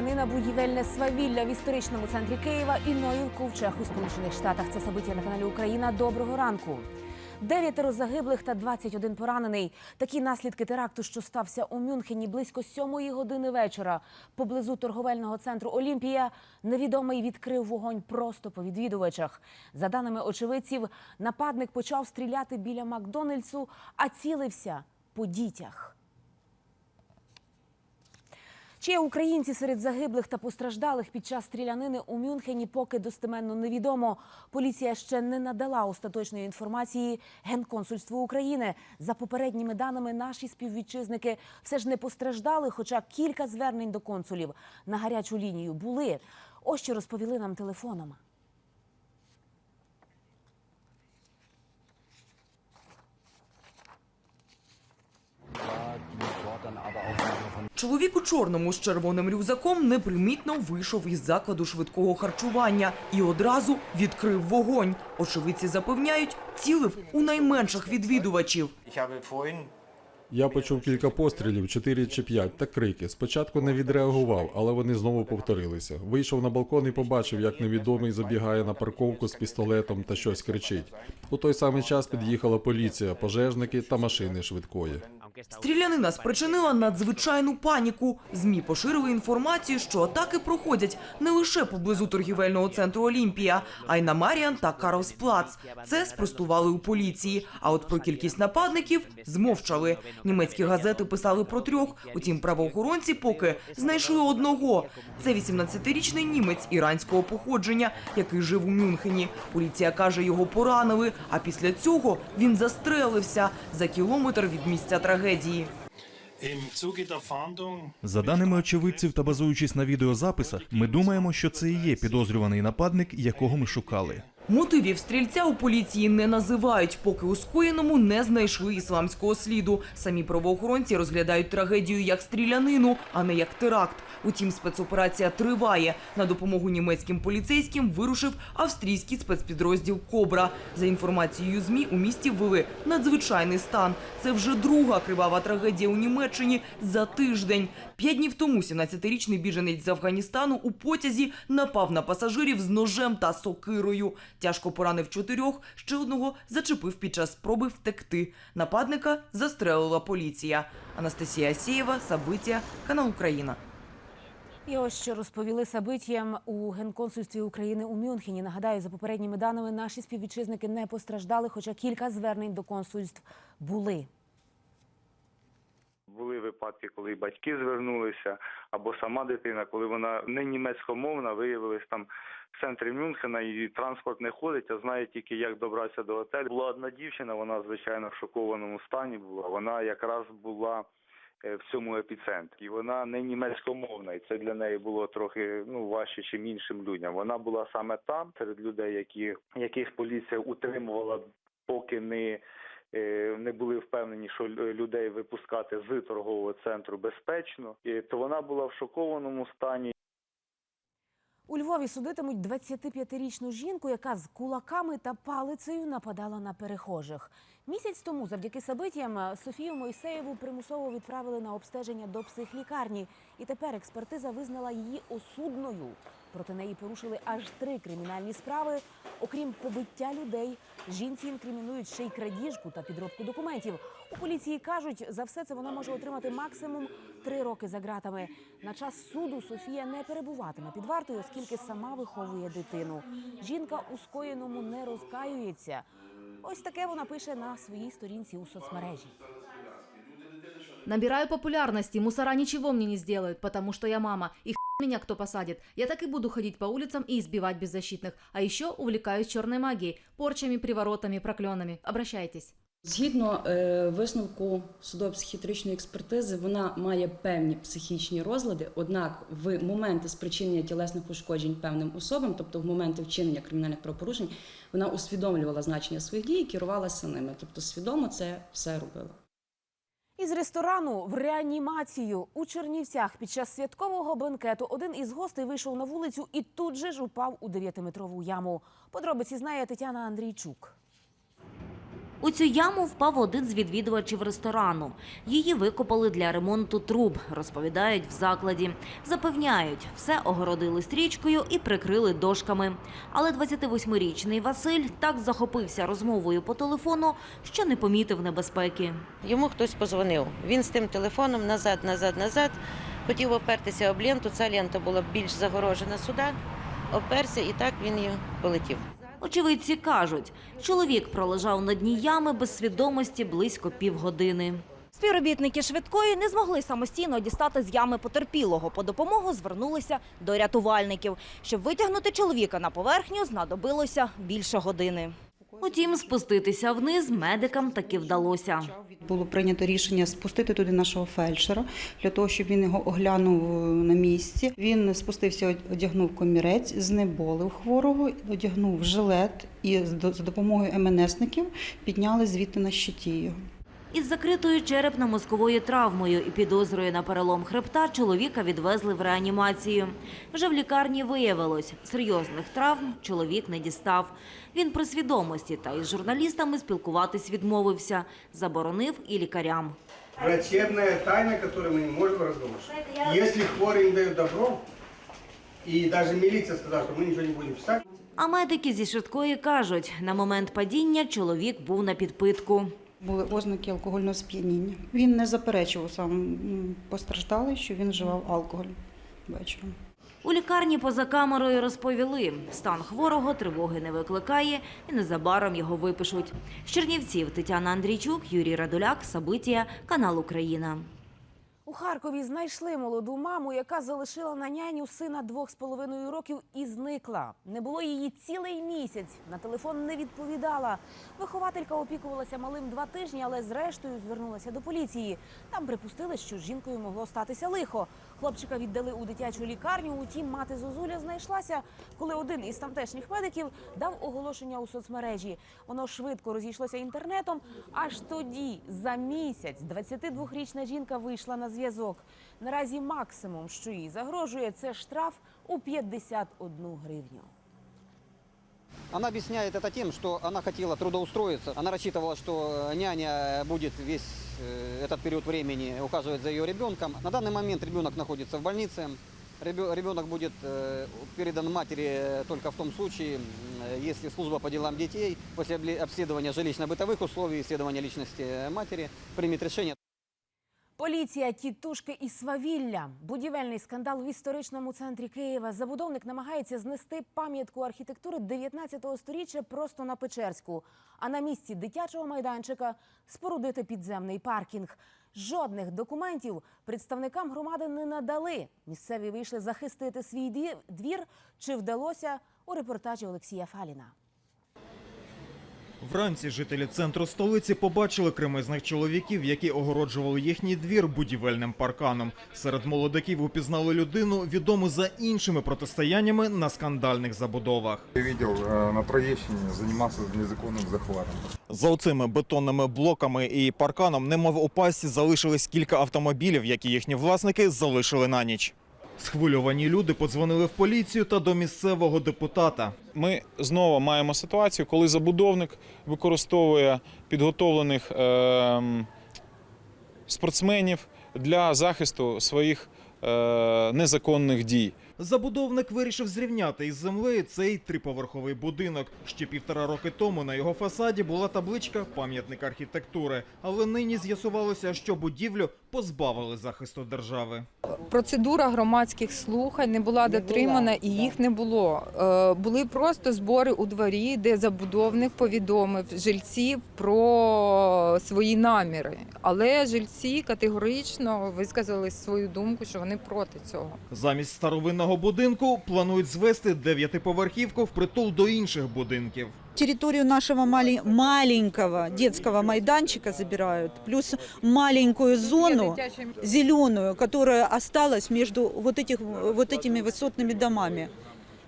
Стрілянина, будівельне свавілля в історичному центрі Києва і Ноїв ковчег у Сполучених Штатах. Це собиття на каналі Україна. Доброго ранку. Дев'ятеро загиблих та 21 поранений. Такі наслідки теракту, що стався у Мюнхені близько сьомої години вечора. Поблизу торговельного центру Олімпія невідомий відкрив вогонь просто по відвідувачах. За даними очевидців, нападник почав стріляти біля Макдональдсу, а цілився по дітях. Чи є українці серед загиблих та постраждалих під час стрілянини у Мюнхені, поки достеменно невідомо. Поліція ще не надала остаточної інформації Генконсульству України. За попередніми даними, наші співвітчизники все ж не постраждали, хоча кілька звернень до консулів на гарячу лінію були. Ось що розповіли нам телефоном. Чоловік у чорному з червоним рюкзаком непримітно вийшов із закладу швидкого харчування і одразу відкрив вогонь. Очевидці запевняють, цілив у найменших відвідувачів. Я почув кілька пострілів, чотири чи п'ять, та крики. Спочатку не відреагував, але вони знову повторилися. Вийшов на балкон і побачив, як невідомий забігає на парковку з пістолетом та щось кричить. У той самий час під'їхала поліція, пожежники та машини швидкої. Стрілянина спричинила надзвичайну паніку. Змі поширили інформацію, що атаки проходять не лише поблизу торгівельного центру Олімпія, а й на Маріан та Карлсплац. Це спростували у поліції. А от про кількість нападників змовчали. Німецькі газети писали про трьох. Утім, правоохоронці поки знайшли одного. Це 18-річний німець іранського походження, який жив у Мюнхені. Поліція каже, його поранили. А після цього він застрелився за кілометр від місця трагедії. За даними очевидців та базуючись на відеозаписах, ми думаємо, що це і є підозрюваний нападник, якого ми шукали. Мотивів стрільця у поліції не називають, поки у скоєному не знайшли ісламського сліду. Самі правоохоронці розглядають трагедію як стрілянину, а не як теракт. Утім, спецоперація триває. На допомогу німецьким поліцейським вирушив австрійський спецпідрозділ Кобра. За інформацією змі у місті ввели надзвичайний стан. Це вже друга кривава трагедія у Німеччині за тиждень. П'ять днів тому 17-річний біженець з Афганістану у потязі напав на пасажирів з ножем та сокирою. Тяжко поранив чотирьох, ще одного зачепив під час спроби втекти. Нападника застрелила поліція. Анастасія Асєєва, Сабиття, канал Україна. І ось що розповіли сабитіям у генконсульстві України у Мюнхені. Нагадаю, за попередніми даними, наші співвітчизники не постраждали, хоча кілька звернень до консульств були. Були випадки, коли батьки звернулися, або сама дитина, коли вона не німецькомовна, виявилась там в центрі Мюнхена і транспорт не ходить, а знає тільки, як добратися до готелю. Була одна дівчина, вона звичайно в шокованому стані була. Вона якраз була в цьому епіцентрі. Вона не німецькомовна, і це для неї було трохи ну важче, чим іншим людям. Вона була саме там, серед людей, які яких поліція утримувала, поки не е, не були впевнені, що людей випускати з торгового центру безпечно, то вона була в шокованому стані. У Львові судитимуть 25-річну жінку, яка з кулаками та палицею нападала на перехожих. Місяць тому, завдяки сабитіям, Софію Мойсеєву примусово відправили на обстеження до психлікарні, і тепер експертиза визнала її осудною. Проти неї порушили аж три кримінальні справи. Окрім побиття людей, жінці інкримінують ще й крадіжку та підробку документів. У поліції кажуть, за все це вона може отримати максимум три роки за ґратами. На час суду Софія не перебуватиме під вартою, оскільки сама виховує дитину. Жінка у скоєному не розкаюється. Ось таке вона пише на своїй сторінці у соцмережі. Набираю популярности, мусора ничего мне не сделают, потому что я мама, и меня кто посадит. Я так и буду ходить по улицам и избивать беззащитных. А еще увлекаюсь черной магией, порчами, приворотами, проклёнами. Обращайтесь. Згідно е, висновку судово-психіатричної експертизи, вона має певні психічні розлади, однак в моменти спричинення тілесних ушкоджень певним особам, тобто в моменти вчинення кримінальних правопорушень, вона усвідомлювала значення своїх дій і керувалася ними. Тобто свідомо це все робила. Із ресторану в реанімацію у Чернівцях під час святкового бенкету один із гостей вийшов на вулицю і тут же ж упав у 9-метрову яму. Подробиці знає Тетяна Андрійчук. У цю яму впав один з відвідувачів ресторану. Її викопали для ремонту труб, розповідають в закладі. Запевняють, все огородили стрічкою і прикрили дошками. Але 28-річний Василь так захопився розмовою по телефону, що не помітив небезпеки. Йому хтось позвонив. Він з тим телефоном назад, назад, назад. Хотів опертися об ленту. Ця лента була більш загорожена сюди. Оперся і так він і полетів. Очевидці кажуть, чоловік пролежав на дні ями без свідомості близько півгодини. Співробітники швидкої не змогли самостійно дістати з ями потерпілого. По допомогу звернулися до рятувальників. Щоб витягнути чоловіка на поверхню, знадобилося більше години. Утім, спуститися вниз медикам таки вдалося. Було прийнято рішення спустити туди нашого фельдшера для того, щоб він його оглянув е, на місці. Він спустився, одягнув комірець, знеболив хворого, одягнув жилет і за допомогою МНСників підняли звідти на щиті його. Із закритою черепно-мозковою травмою і підозрою на перелом хребта чоловіка відвезли в реанімацію. Вже в лікарні виявилось, серйозних травм чоловік не дістав. Він при свідомості та із журналістами спілкуватись відмовився, заборонив і лікарям. Врачебная тайна, которую мы не можем разглашать. Если хворый им дает добро, и даже милиция сказала, что мы ничего не будем писать, А медики зі швидкої кажуть, на момент падіння чоловік був на підпитку. Були ознаки алкогольного сп'яніння. Він не заперечував сам постраждалий, що він вживав алкоголь вечором. У лікарні поза камерою розповіли, стан хворого тривоги не викликає і незабаром його випишуть. З Чернівців Тетяна Андрійчук, Юрій Радуляк, Сабитія, канал Україна. У Харкові знайшли молоду маму, яка залишила на няню сина двох з половиною років і зникла. Не було її цілий місяць. На телефон не відповідала. Вихователька опікувалася малим два тижні, але зрештою звернулася до поліції. Там припустили, що з жінкою могло статися лихо. Хлопчика віддали у дитячу лікарню. Утім, мати Зозуля знайшлася, коли один із тамтешніх медиків дав оголошення у соцмережі. Воно швидко розійшлося інтернетом. Аж тоді, за місяць, 22-річна жінка вийшла на зв'язок Наразі максимум, що їй загрожує, це штраф у 51 гривню. Она объясняет это тем, что она хотела трудоустроиться. Она рассчитывала, что няня будет весь э, этот период времени ухаживать за ее ребенком. На данный момент ребенок находится в больнице. Ребё- Ребенок будет э, передан матери только в том случае, м, если служба по делам детей после обле- обследования жилищно-бытовых условий, исследования личности матери примет решение. Поліція, тітушки і свавілля. Будівельний скандал в історичному центрі Києва. Забудовник намагається знести пам'ятку архітектури 19 століття просто на Печерську. А на місці дитячого майданчика спорудити підземний паркінг. Жодних документів представникам громади не надали. Місцеві вийшли захистити свій двір. Чи вдалося у репортажі Олексія Фаліна? Вранці жителі центру столиці побачили кремезних чоловіків, які огороджували їхній двір будівельним парканом. Серед молодиків упізнали людину, відому за іншими протистояннями на скандальних забудовах. Я видел на Троещине занимался незаконным захватом. За оцими бетонними блоками і парканом, немов у пасті, залишились кілька автомобілів, які їхні власники залишили на ніч. Схвильовані люди подзвонили в поліцію та до місцевого депутата. Ми знову маємо ситуацію, коли забудовник використовує підготовлених ем, спортсменів для захисту своїх е, незаконних дій. Забудовник вирішив зрівняти із землею цей триповерховий будинок. Ще півтора роки тому на його фасаді була табличка пам'ятник архітектури, але нині з'ясувалося, що будівлю позбавили захисту держави. Процедура громадських слухань не була дотримана і їх не було. Е, Були просто збори у дворі, де забудовник повідомив жильців про свої наміри. Але жильці категорично висказали свою думку, що вони проти цього. Замість старовинного будинку планують звести дев'ятиповерхівку впритул до інших будинків. Территорию нашего мали- маленького детского майданчика забирают, плюс маленькую зону зеленую, которая осталась между вот, этих, вот этими высотными домами.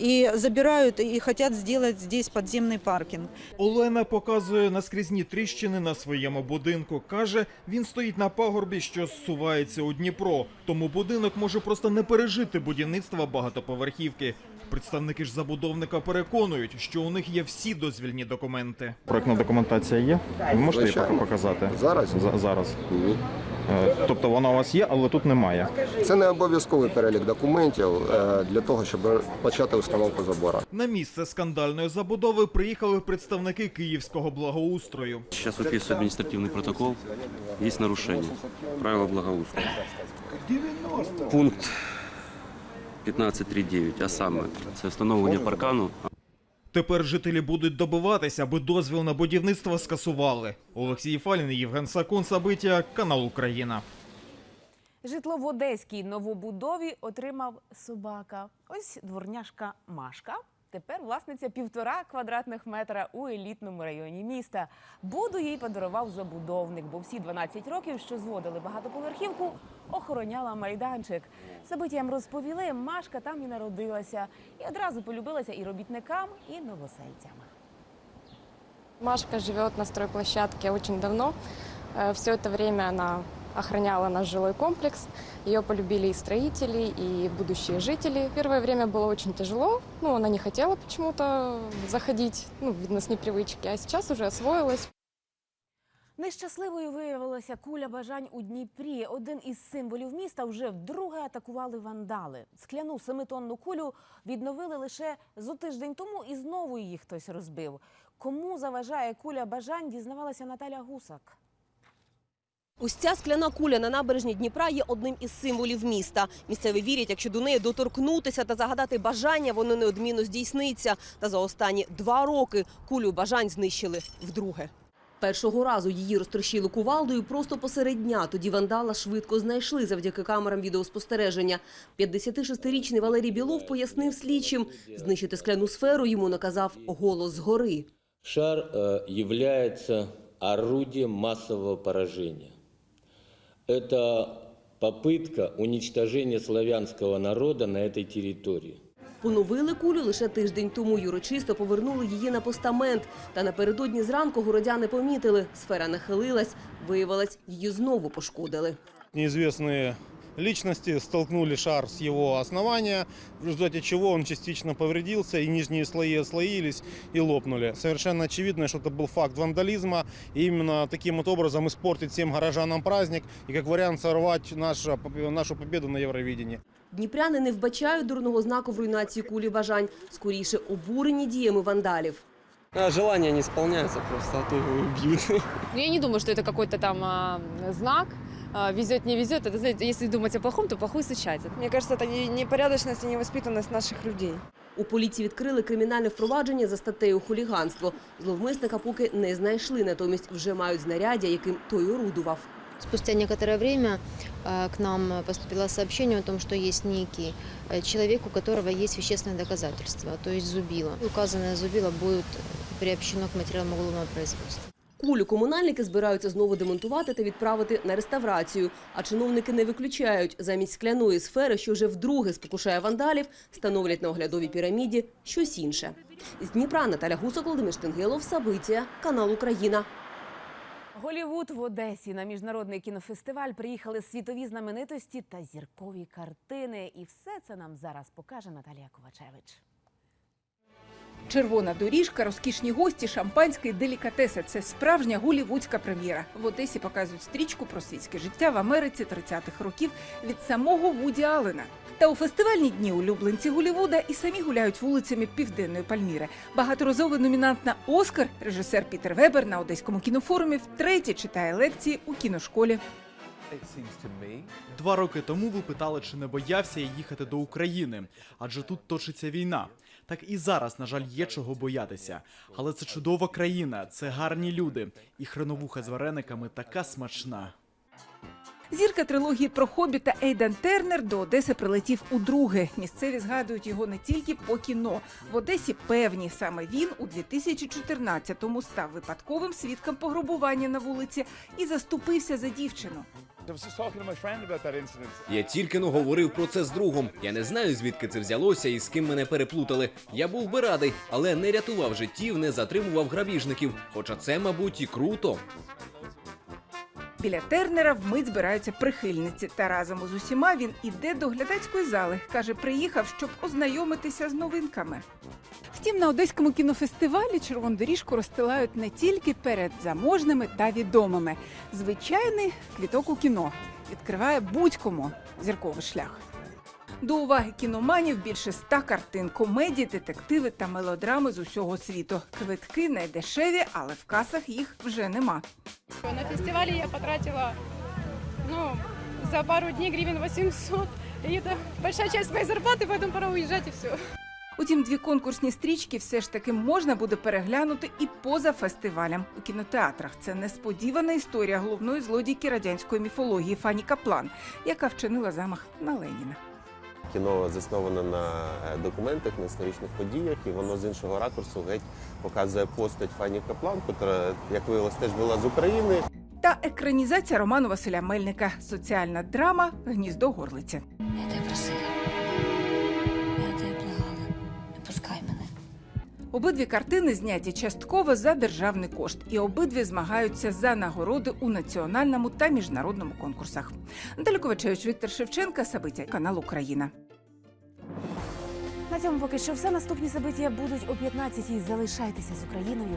и забирают и хотят сделать здесь подземный паркинг. Олена показує наскрізні тріщини на своєму будинку. Каже, він стоїть на пагорбі, що зсувається у Дніпро. Тому будинок може просто не пережити будівництва багатоповерхівки. Представники ж забудовника переконують, що у них є всі дозвільні документи. Проектна документація є? Ви можете її поки показати? Зараз? За- Зараз. Е, Тобто вона у вас є, але тут немає. Це не обов'язковий перелік документів е, для того, щоб почати установку забору. На місце скандальної забудови приїхали представники київського благоустрою. Сейчас выписываю административный протокол. Есть нарушение правила благоустройства. Пункт 15.3.9, а саме це встановлення паркану Тепер жителі будуть добиватися, аби дозвіл на будівництво скасували. Олексій Фалін, Євген Сакун, Сабиття, канал Україна. Житло в одеській новобудові отримав собака. Ось дворняжка Машка. Тепер власниця півтора квадратних метра у елітному районі міста. Буду їй подарував забудовник, бо всі 12 років, що зводили багатоповерхівку, охороняла майданчик. Забиттям розповіли, Машка там і народилася, і одразу полюбилася і робітникам, і новосельцям. Машка живет на стройплощадке очень давно. Все это время она охраняла наш жилой комплекс. Ее полюбили и строители, и будущие жители. Первое время было очень тяжело. Ну, она не хотела почему-то заходить, ну, видно, с непривычки. А сейчас уже освоилась. Нещасливою виявилася куля бажань у Дніпрі. Один із символів міста вже вдруге атакували вандали. Скляну семитонну кулю відновили лише зо тиждень тому, і знову її хтось розбив. Кому заважає куля бажань, дізнавалася Наталя Гусак. Ось ця скляна куля на набережні Дніпра є одним із символів міста. Місцеві вірять, якщо до неї доторкнутися та загадати бажання, воно неодмінно здійсниться. Та за останні два роки кулю бажань знищили вдруге. Першого разу її розтрощили кувалдою просто посеред дня. Тоді вандала швидко знайшли завдяки камерам відеоспостереження. 56-річний Валерій Білов пояснив слідчим. Знищити скляну сферу йому наказав голос згори. Шар э, является орудием массового поражения Это попытка уничтожения славянского народа на этой территории. Поновили кулю лише тиждень тому. й Урочисто повернули її на постамент. Та напередодні зранку городяни помітили. Сфера нахилилась. Виявилось, її знову пошкодили. Неизвестные личности столкнули шар с его основания, в результате чего он частично повредился, и нижние слои отслоились и лопнули. Совершенно очевидно, что это был факт вандализма, и именно таким вот образом испортить всем горожанам праздник и как вариант сорвать нашу, нашу победу на Евровидении. Дніпряни не вбачають дурного знаку в руйнації кулі бажань. Скоріше обурені діями вандалів. Желание не исполняется просто, а то его убьют. Ну, Я не думаю, что это какой-то там а, знак. А, Везет, не везет. Это, знаете, если думать о плохом, то плохое случается. Мне кажется, это не- непорядочность и невоспитанность наших людей. У поліції відкрили кримінальне впровадження за статтею хуліганство. Зловмисника поки не знайшли, натомість вже мають знаряддя, яким той орудував. Спустя некоторое время э, к нам поступило сообщение о том, что есть некий э, человек, у которого есть вещественные доказательства, то есть зубило. Указанное зубило будет приобщено к материалам уголовного производства. Кулю комунальники збираються знову демонтувати та відправити на реставрацію. А чиновники не виключають, замість скляної сфери, що вже вдруге спокушає вандалів, становлять на оглядовій піраміді щось інше. З Дніпра Наталя Гусак, Володимир Штенгелов, Сабиття, канал Україна. Голівуд в Одесі на міжнародний кінофестиваль приїхали світові знаменитості та зіркові картини. І все це нам зараз покаже Наталія Ковачевич. Червона доріжка, розкішні гості, шампанське і делікатеси це справжня голівудська прем'єра. В Одесі показують стрічку про світське життя в Америці 30-х років від самого Вуді Аллена. Та у фестивальні дні улюбленці Голівуда і самі гуляють вулицями південної Пальміри. Багаторазовий номінант на Оскар, режисер Пітер Вебер на одеському кінофорумі втретє читає лекції у кіношколі. Два роки тому ви питали, чи не боявся я їхати до України, адже тут точиться війна. Так і зараз, на жаль, є чого боятися. Але це чудова країна, це гарні люди, і хреновуха з варениками така смачна. Зірка трилогії про хобіта Ейдан Тернер до Одеси прилетів удруге. Місцеві згадують його не тільки по кіно. В Одесі певні саме він у 2014-му став випадковим свідком пограбування на вулиці і заступився за дівчину. Я тільки но говорив про це з другом. Я не знаю, звідки це взялося і з ким мене переплутали. Я був би радий, але не рятував життів, не затримував грабіжників. Хоча це, мабуть, і круто. Біля Тернера вмить збираються прихильниці. Та разом з усіма він іде до глядацької зали. Каже, приїхав, щоб ознайомитися з новинками. Втім, на одеському кінофестивалі червону доріжку розстилають не тільки перед заможними та відомими. Звичайний квіток у кіно відкриває будь-кому зірковий шлях. До уваги кіноманів більше ста картин, комедії, детективи та мелодрами з усього світу. Квитки не дешеві, але в касах їх вже нема. На фестивале я потратила, ну, за пару дней гривен 800. И это большая часть моей зарплаты, поэтому пора уезжать и все. Утім, дві конкурсні стрічки все ж таки можна буде переглянути і поза фестивалем у кінотеатрах. Це несподівана історія головної злодійки радянської міфології Фані Каплан, яка вчинила замах на Леніна. Кіно засноване на е, документах, на історичних подіях, і воно з іншого ракурсу геть показує постать Фані Каплан, яка, як виявилось, теж була з України. Та екранізація роману Василя Мельника соціальна драма Гніздо горлиці. Я тебе просила. Обидві картини зняті частково за державний кошт, і обидві змагаються за нагороди у національному та міжнародному конкурсах. Наталі Ковачевич, Віктор Шевченка, Сабиття, канал Україна. На цьому поки що все. Наступні события будуть о 15-й. Залишайтеся з Україною.